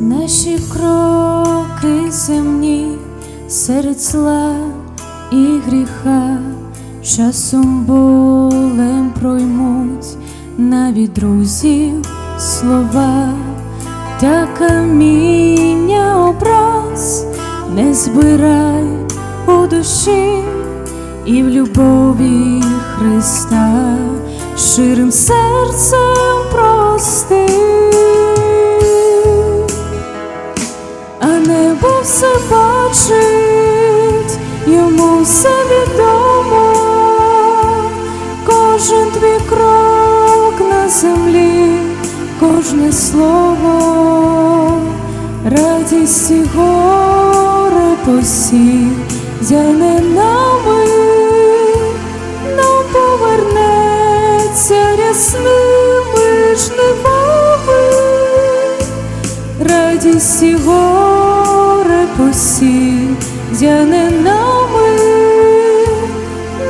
Наші кроки земні серед зла і гріха, часом болем проймуть навіть друзів слова, та каміння образ не збирай у душі і в любові Христа ширим серцем прости. Все бачить, йому все відомо, кожен твій крок на землі, кожне слово, радість і горе посій, зяне нами, нам повернеться рясними жнивами. Радість і горе посій, зяне нами,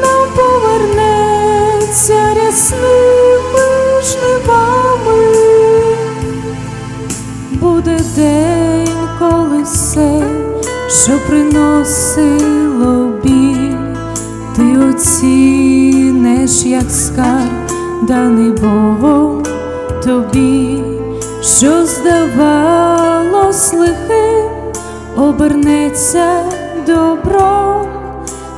нам повернеться рясними жнивами. Буде день, коли все, що приносило біль, ти оцінеш, як скарб, даний Богом тобі, що здавалось лихим, обернеться добром,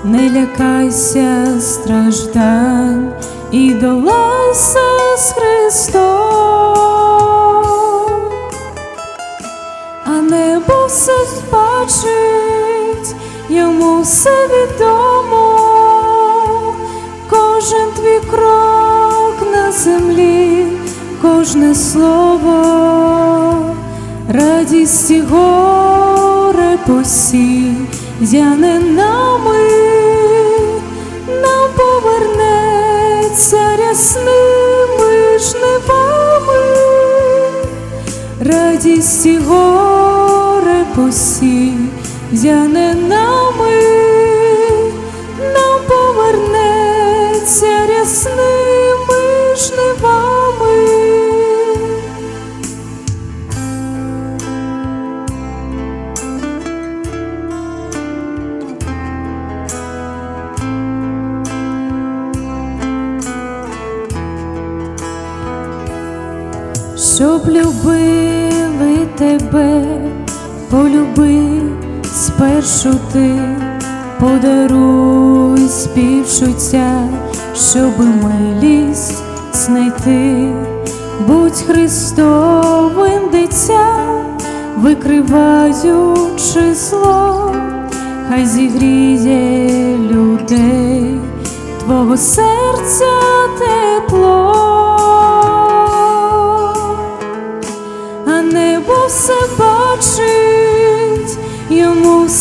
не лякайся страждань і долайся з Христом. А небо все бачить, йому все відомо, кожен твій крок на землі, кожне слово, радість і посій, зяне нами, нам повернеться рясними жнивами. Радість і горе посій, зяне нами, нам повернеться рясними щоб любили тебе, полюби спершу ти, подаруй співчуття, щоби милість знайти, будь Христовим дитя, викриваючи зло, хай зігріє людей, твого серця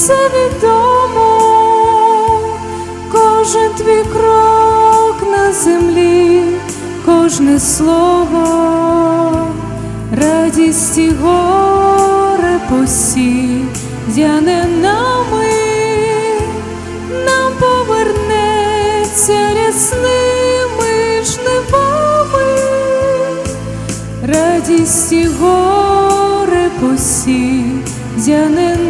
все відомо, кожен твій крок на землі, кожне слово, радість і горе посій, зяне нами, нам повернеться рясними жнивами. Радість і горе посій, зяне нами,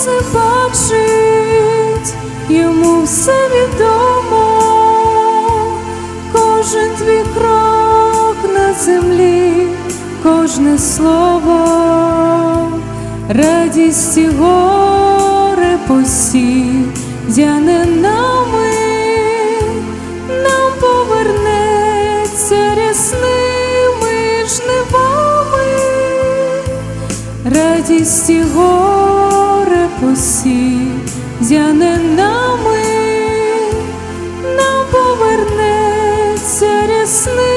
все бачить, йому все відомо, кожен твій крок на землі, кожне слово, радість і горе посій, зяне нами, нам повернеться рясними жнивами. Радість і горе Русі зяненами нам повернеться рясни.